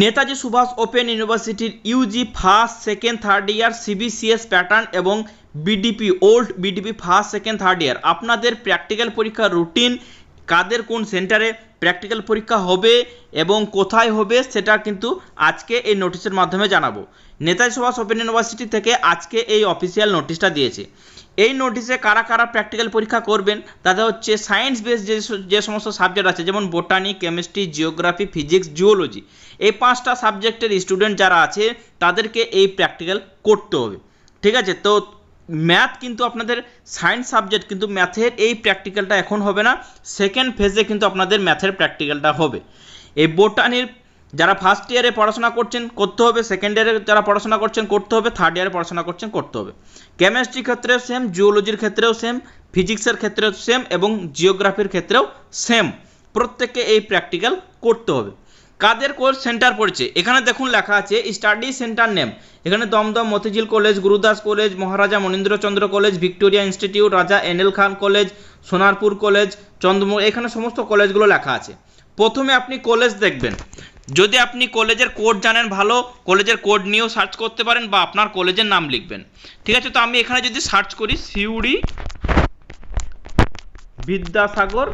Netaji Subhash open ইউনিভার্সিটির UG first, second, third year CBCS pattern এবং BDP old BDP first, second, third year. আপনাদের practical পরীক্ষার routine কাদের কোন সেন্টারে প্র্যাকটিক্যাল পরীক্ষা হবে এবং কোথায় হবে সেটা কিন্তু আজকে এই নোটিশের মাধ্যমে জানাব। নেতাজি সুভাষ ওপেন ইউনিভার্সিটি থেকে আজকে এই অফিসিয়াল নোটিশটা দিয়েছে। এই নোটিশে কারা কারা প্র্যাকটিক্যাল পরীক্ষা করবেন তাদের হচ্ছে সায়েন্স বেস যে যে সমস্ত সাবজেক্ট আছে, যেমন botany, chemistry, geography, physics, geology, এই পাঁচটা সাবজেক্টের স্টুডেন্ট যারা আছে তাদেরকে এই প্র্যাকটিক্যাল করতে হবে। ঠিক আছে? তো ম্যাথ কিন্তু আপনাদের সায়েন্স সাবজেক্ট, কিন্তু ম্যাথের এই প্র্যাকটিক্যালটা এখন হবে না। সেকেন্ড ফেজে কিন্তু আপনাদের ম্যাথের প্র্যাকটিক্যালটা হবে। এই বোটানির যারা ফার্স্ট ইয়ারে পড়াশোনা করছেন, করতে হবে। সেকেন্ড ইয়ারে যারা পড়াশোনা করছেন, করতে হবে। থার্ড ইয়ারে পড়াশোনা করছেন, করতে হবে। কেমিস্ট্রির ক্ষেত্রেও সেম জিওলজির ক্ষেত্রেও সেম ফিজিক্সের ক্ষেত্রেও সেম এবং জিওগ্রাফির ক্ষেত্রেও সেম প্রত্যেককে এই প্র্যাকটিক্যাল করতে হবে। কাদের কোর্স সেন্টার পড়ছে? এখানে দেখুন লেখা আছে, স্টাডি সেন্টার নেম। এখানে Dumdum, Motijheel college, Gurudas college, Maharaja Manindrachandra college, Victoria Institute, Raja NL Khan college, Sonarpur college Chandramohan এখানে সমস্ত কলেজগুলো লেখা আছে। প্রথমে আপনি কলেজ দেখবেন। যদি আপনি কলেজের কোড জানেন ভালো, কলেজের কোড নিয়েও সার্চ করতে পারেন বা আপনার কলেজের নাম লিখবেন। ঠিক আছে, তো আমি এখানে যদি সার্চ করি, সিউড়ি বিদ্যাসাগর,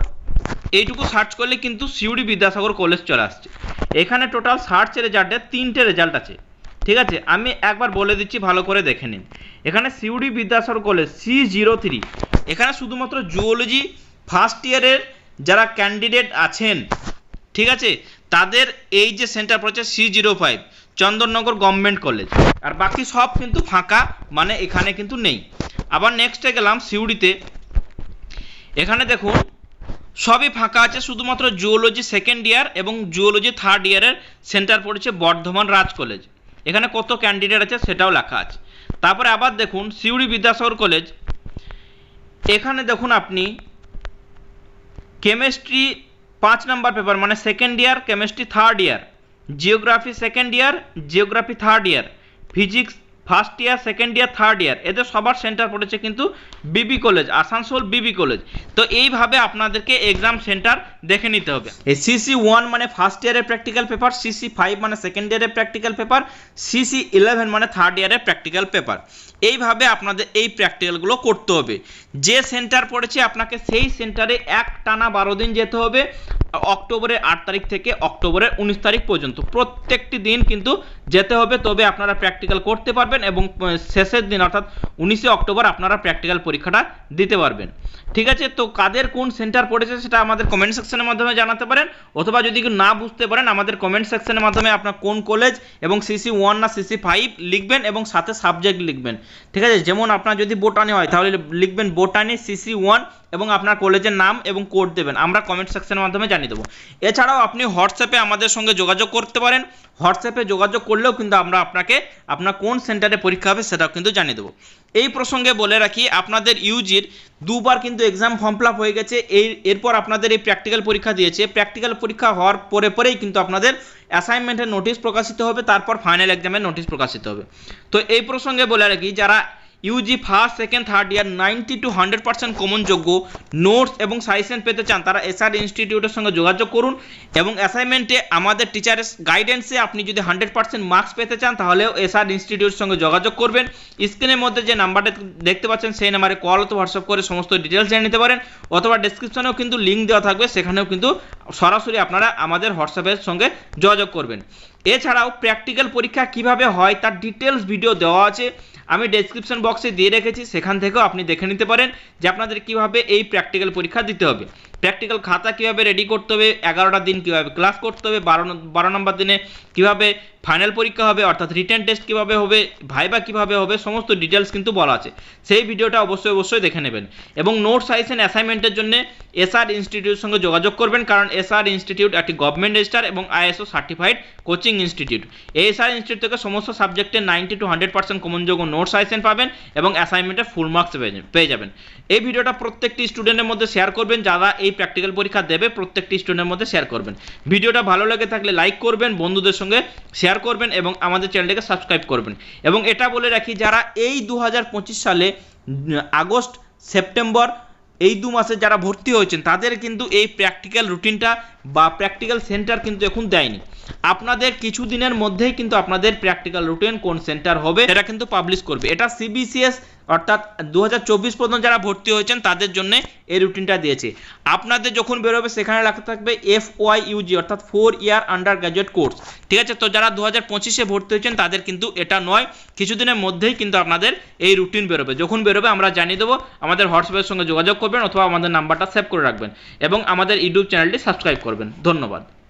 এইটুকু সার্চ করলে কিন্তু সিউড়ি বিদ্যাসাগর কলেজ চলে আসছে। এখানে টোটাল সার্চ রেজাল্টে তিনটে রেজাল্ট আছে। ঠিক আছে? আমি একবার বলে দিচ্ছি, ভালো করে দেখে নিন। এখানে Suri Vidyasagar college C zero three এখানে শুধুমাত্র জুওলজি ফার্স্ট ইয়ারের যারা ক্যান্ডিডেট আছেন, ঠিক আছে? তাদের এই যে সেন্টার পড়েছে C zero five Chandannagar government college আর বাকি সব কিন্তু ফাঁকা মানে এখানে কিন্তু নেই। আবার নেক্সটে গেলাম সিউড়িতে এখানে দেখুন সবই ফাঁকা আছে, শুধুমাত্র জুওলজি সেকেন্ড ইয়ার এবং জুওলজি থার্ড ইয়ারের সেন্টার পড়েছে বর্ধমান রাজ কলেজ এখানে কত ক্যান্ডিডেট আছে সেটাও লেখা আছে। তারপরে আবার দেখুন সিউড়ি বিদ্যাসাগর কলেজ এখানে দেখুন আপনি কেমিস্ট্রি পাঁচ নাম্বার পেপার মানে second year chemistry third year geography second year geography third year physics first year second year third year এদের সবার সেন্টার পড়েছে কিন্তু বিবি কলেজ আসানসোল বিবি কলেজ তো এইভাবে আপনাদেরকে এক্সাম সেন্টার দেখে নিতে হবে। এই সিসি ওয়ান মানে ফার্স্ট ইয়ারের প্র্যাকটিক্যাল পেপার সিসি ফাইভ মানে সেকেন্ড ইয়ারের প্র্যাকটিক্যাল পেপার সিসি ইলেভেন মানে থার্ড ইয়ারের প্র্যাকটিক্যাল পেপার এইভাবে আপনাদের এই প্র্যাকটিক্যালগুলো করতে হবে। যে সেন্টার পড়েছে, আপনাকে সেই সেন্টারে এক টানা বারো দিন যেতে হবে, অক্টোবরের আট তারিখ থেকে অক্টোবরের উনিশ তারিখ পর্যন্ত। প্রত্যেকটি দিন কিন্তু যেতে হবে, তবে আপনারা প্র্যাকটিক্যাল করতে পারবেন। এবং শেষের দিন, অর্থাৎ উনিশে অক্টোবর আপনারা প্র্যাকটিক্যাল পরীক্ষাটা দিতে পারবেন। ঠিক আছে? তো কাদের কোন সেন্টার পড়েছে সেটা আমাদের কমেন্ট সেকশনের মাধ্যমে জানাতে পারেন, অথবা যদি না বুঝতে পারেন, আমাদের কমেন্ট সেকশনের মাধ্যমে আপনার কোন কলেজ এবং সিসি ওয়ান না সিসি ফাইভ লিখবেন এবং সাথে সাবজেক্ট লিখবেন। ঠিক আছে? যেমন আপনার যদি বোটানি হয়, তাহলে লিখবেন বোটানি সিসি ওয়ান এবং আপনার কলেজের নাম এবং কোড দেবেন। আমরা কমেন্ট সেকশনের মাধ্যমে জানিয়ে দেবো। এছাড়াও আপনি হোয়াটসঅ্যাপে আমাদের সঙ্গে যোগাযোগ করতে পারেন। হোয়াটসঅ্যাপে যোগাযোগ করলেও কিন্তু আমরা আপনাকে, আপনার কোন সেন্টারে পরীক্ষা হবে, সেটাও কিন্তু জানিয়ে দেবো। এই প্রসঙ্গে বলে রাখি, আপনাদের ইউজির দুবার কিন্তু এক্সাম ফর্ম ফিল হয়ে গেছে। এই, এরপর আপনাদের এই প্র্যাকটিক্যাল পরীক্ষা দিয়েছে। প্র্যাকটিক্যাল পরীক্ষা হওয়ার পরে পরেই কিন্তু আপনাদের অ্যাসাইনমেন্টের নোটিশ প্রকাশিত হবে, তারপর ফাইনাল এক্সামের নোটিশ প্রকাশিত হবে। তো এই প্রসঙ্গে বলে রাখি, যারা UG first second third year ninety two hundred percent common যোগ্য। নোটস এবং সাজেশন পেতে চান, তারা এসআর ইনস্টিটিউটের সঙ্গে যোগাযোগ করুন এবং অ্যাসাইনমেন্টে আমাদের টিচারের গাইডেন্সে আপনি যদি হান্ড্রেড পার্সেন্ট মার্কস পেতে চান, তাহলেও এসআর ইনস্টিটিউটের সঙ্গে যোগাযোগ করবেন। স্ক্রিনের মধ্যে যে নাম্বারটা দেখতে পাচ্ছেন, সেই নাম্বারে কল অথবা হোয়াটসঅ্যাপ করে সমস্ত ডিটেলস জেনে নিতে পারেন। অথবা ডেসক্রিপশনেও কিন্তু লিঙ্ক দেওয়া থাকবে, সেখানেও কিন্তু সরাসরি আপনারা আমাদের হোয়াটসঅ্যাপের সঙ্গে যোগাযোগ করবেন। এছাড়াও প্র্যাকটিক্যাল পরীক্ষা কীভাবে হয় তার ডিটেলস ভিডিও দেওয়া আছে। আমি ডেসক্রিপশন বক্সে দিয়ে রেখেছি, সেখান থেকেও আপনি দেখে নিতে পারেন যে আপনাদের কীভাবে এই প্র্যাকটিক্যাল পরীক্ষা দিতে হবে। প্র্যাকটিক্যাল খাতা কীভাবে রেডি করতে হবে, এগারোটা দিন কীভাবে ক্লাস করতে হবে, বারো বারো নম্বর দিনে কীভাবে ফাইনাল পরীক্ষা হবে, অর্থাৎ রিটেন টেস্ট কীভাবে হবে ভাইবা কীভাবে হবে, সমস্ত ডিটেলস কিন্তু বলা আছে। সেই ভিডিওটা অবশ্যই অবশ্যই দেখে নেবেন। এবং নোট সাইজেন অ্যাসাইনমেন্টের জন্য এসআর ইনস্টিটিউটের সঙ্গে যোগাযোগ করবেন, কারণ এসআর ইনস্টিটিউট একটি গভর্নমেন্ট রেজিস্টার এবং ISO certified coaching institute SR institute থেকে সমস্ত সাবজেক্টে নাইনটি টু হান্ড্রেড পার্সেন্ট কমনযোগ্য নোট সাইজেন পাবেন এবং অ্যাসাইনমেন্টের ফুল মার্কস পেয়ে যাবেন। এই ভিডিওটা প্রত্যেকটি স্টুডেন্টের মধ্যে শেয়ার করবেন, যারা এই প্র্যাকটিক্যাল পরীক্ষা দেবে, প্রত্যেকটি স্টুডেন্টের মধ্যে শেয়ার করবেন। ভিডিওটা ভালো লেগে থাকলে লাইক করবেন, বন্ধুদের সঙ্গে শেয়ার করবেন এবং আমাদের চ্যানেলটাকে সাবস্ক্রাইব করবেন। এবং এটা বলে রাখি, যারা এই দু হাজার পঁচিশ সালে আগস্ট, সেপ্টেম্বর এই দু মাসে যারা ভর্তি হয়েছেন, তাদের কিন্তু এই প্র্যাকটিক্যাল রুটিনটা বা প্র্যাকটিক্যাল সেন্টার কিন্তু এখন দেয়নি। আপনাদের কিছু দিনের মধ্যেই কিন্তু আপনাদের প্র্যাকটিক্যাল রুটিন কোন সেন্টার হবে এটা কিন্তু পাবলিশ করবে। এটা সিবিসিএস অর্থাৎ দু হাজার চব্বিশ পর্যন্ত যারা ভর্তি হয়েছেন, তাদের জন্য এই রুটিনটা দিয়েছে। আপনাদের যখন বেরোবে, সেখানে লেখা থাকবে এফ ওয়াই ইউজি অর্থাৎ four year undergraduate course ঠিক আছে? তো যারা দু হাজার পঁচিশে ভর্তি হয়েছেন, তাদের কিন্তু এটা নয়, কিছুদিনের মধ্যেই কিন্তু আপনাদের এই রুটিন বেরোবে। যখন বেরোবে, আমরা জানিয়ে দেবো, আমাদের হোয়াটসঅ্যাপের সঙ্গে যোগাযোগ করবেন অথবা আমাদের নাম্বারটা সেভ করে রাখবেন এবং আমাদের ইউটিউব চ্যানেলটি সাবস্ক্রাইব করবেন। ধন্যবাদ।